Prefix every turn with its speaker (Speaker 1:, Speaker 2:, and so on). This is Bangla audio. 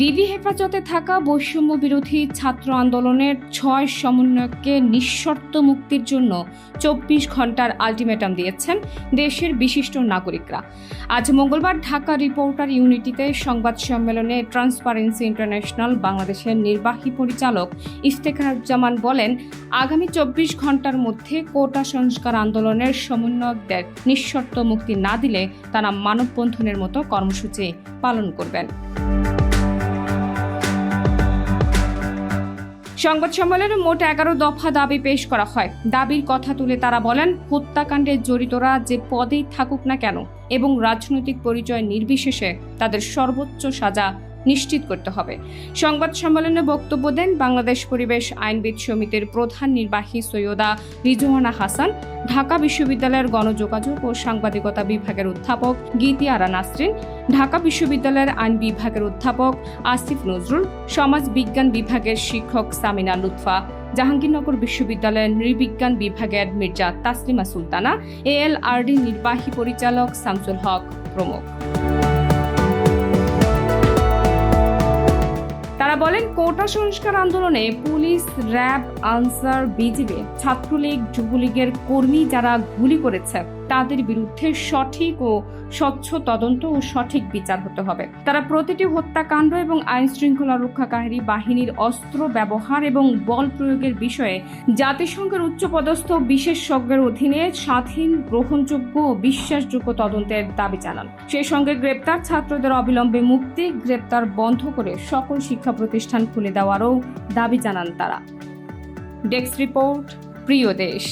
Speaker 1: ডিবি হেফাজতে থাকা বৈষম্য বিরোধী ছাত্র আন্দোলনের ছয় সমন্বয়ককে নিঃশর্ত মুক্তির জন্য চব্বিশ ঘণ্টার আলটিমেটাম দিয়েছেন দেশের বিশিষ্ট নাগরিকরা। আজ মঙ্গলবার ঢাকা রিপোর্টার ইউনিটিতে সংবাদ সম্মেলনে ট্রান্সপারেন্সি ইন্টারন্যাশনাল বাংলাদেশের নির্বাহী পরিচালক ইফতেখারুজ্জামান বলেন, আগামী চব্বিশ ঘণ্টার মধ্যে কোটা সংস্কার আন্দোলনের সমন্বয়কদের নিঃশর্ত মুক্তি না দিলে তারা মানববন্ধনের মতো কর্মসূচি পালন করবেন। সংবাদ সম্মেলনে মোট এগারো দফা দাবি পেশ করা হয়। দাবির কথা তুলে তারা বলেন, হত্যাকাণ্ডে জড়িতরা যে পদেই থাকুক না কেন এবং রাজনৈতিক পরিচয় নির্বিশেষে তাদের সর্বোচ্চ সাজা নিশ্চিত করতে হবে। সংবাদ সম্মেলনে বক্তব্য দেন বাংলাদেশ পরিবেশ আইনবিদ সমিতির প্রধান নির্বাহী সৈয়দা রিজওয়ানা হাসান, ঢাকা বিশ্ববিদ্যালয়ের গণযোগাযোগ ও সাংবাদিকতা বিভাগের অধ্যাপক গীতি আরা নাসরিন, ঢাকা বিশ্ববিদ্যালয়ের আইন বিভাগের অধ্যাপক আসিফ নজরুল, সমাজ বিজ্ঞান বিভাগের শিক্ষক সামিনা লুৎফা, জাহাঙ্গীরনগর বিশ্ববিদ্যালয়ের নৃবিজ্ঞান বিভাগের মির্জা তাসলিমা সুলতানা, এএলআরডি নির্বাহী পরিচালক শামসুল হক প্রমুখ। বলেন কোটা সংস্কার আন্দোলনে police RAB Ansar BGB Chhatra League যুবলীগের কর্মী যারা গুলি করেছে। তাদের বিরুদ্ধে সঠিক ও স্বচ্ছ তদন্ত ও সঠিক বিচার হতে হবে। তারা প্রতিটি হত্যাকাণ্ড এবং আইন শৃঙ্খলা রক্ষাকারী বাহিনীর অস্ত্র ব্যবহার এবং বল প্রয়োগের বিষয়ে জাতিসংঘের উচ্চপদস্থ বিশেষজ্ঞের অধীনে স্বাধীন, গ্রহণযোগ্য ও বিশ্বাসযোগ্য তদন্তের দাবি জানান। সেই সঙ্গে গ্রেপ্তার ছাত্রদের অবিলম্বে মুক্তি, গ্রেপ্তার বন্ধ করে সকল শিক্ষা প্রতিষ্ঠান খুলে দেওয়ারও দাবি জানান তারা। ডেস্ক রিপোর্ট, প্রিয় দেশ।